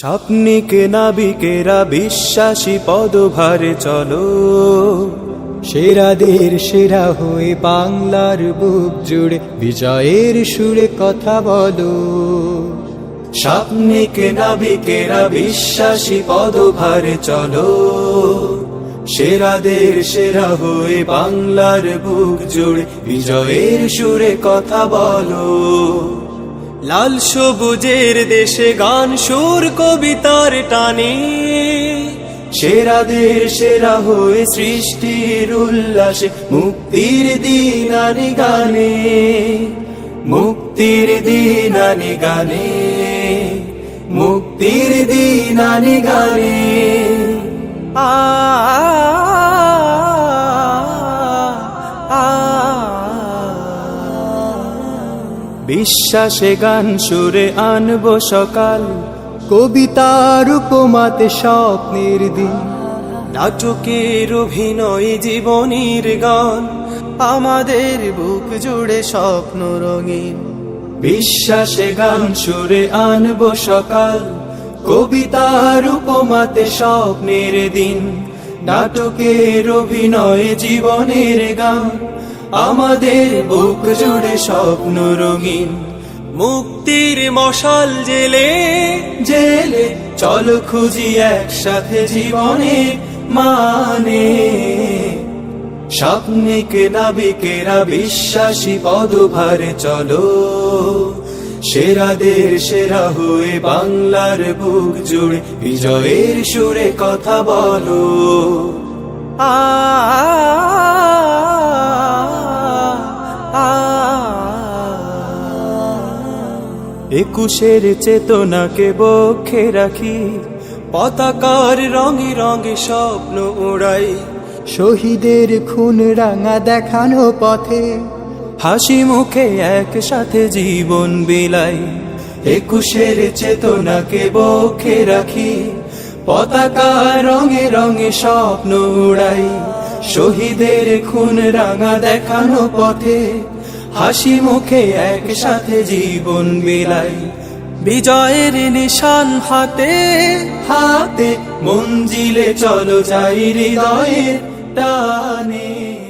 স্বপ্নিক নাবিকেরা বিশ্বাসী পদভারে চলো। সেরাদের সেরা হয়ে বাংলার বুক জুড়ে বিজয়ের সুরে কথা বলো। স্বপ্নিক নাবিকেরা বিশ্বাসী পদভারে চলো। সেরাদের সেরা হয়ে বাংলার বুক জুড়ে বিজয়ের সুরে কথা বলো। লাল সবুজের দেশে গান সুর কবিতার টানে। সেরাদের সেরা হয়ে সৃষ্টির উল্লাসে মুক্তির দিন আনি গানে। মুক্তির দিন আনি গানে। মুক্তির দিন আনি গানে। আ বিশ্বাসে গান সুরে আনব সকাল। কবিতার উপমাতে স্বপ্নের দিন। নাটকের অভিনয় জীবনীর গান। আমাদের বুক জুড়ে স্বপ্ন রঙিন। বিশ্বাসে গান সুরে আনব সকাল। কবিতার উপমাতে স্বপ্নের দিন। নাটকের অভিনয় জীবনের গান। আমাদের বুক জুড়ে স্বপ্ন রঙিন। মুক্তির মশাল জেলে। জেলে চল খুঁজি একসাথে জীবনে মানে। স্বপ্নিক নাবিকেরা বিশ্বাসী পদভারে চলো। সেরাদের সেরা হয়ে বাংলার বুক জুড়ে বিজয়ের সুরে কথা বলো। আ একুশের চেতনাকে বক্ষে রাখি পতাকার রঙে রঙে স্বপ্ন ওড়াই শহীদের খুন রাঙা দেখানো পথে হাসি মুখে একসাথে জীবন বিলাই। একুশের চেতনাকে বক্ষে রাখি পতাকা রঙে রঙে স্বপ্ন উড়াই। শহীদের খুন রাঙা দেখানো পথে হাসি মুখে একসাথে জীবন বিলাই বিজয়ের নিশান হাতে হাতে মঞ্জিলে চলো যাই হৃদয়ের টানে।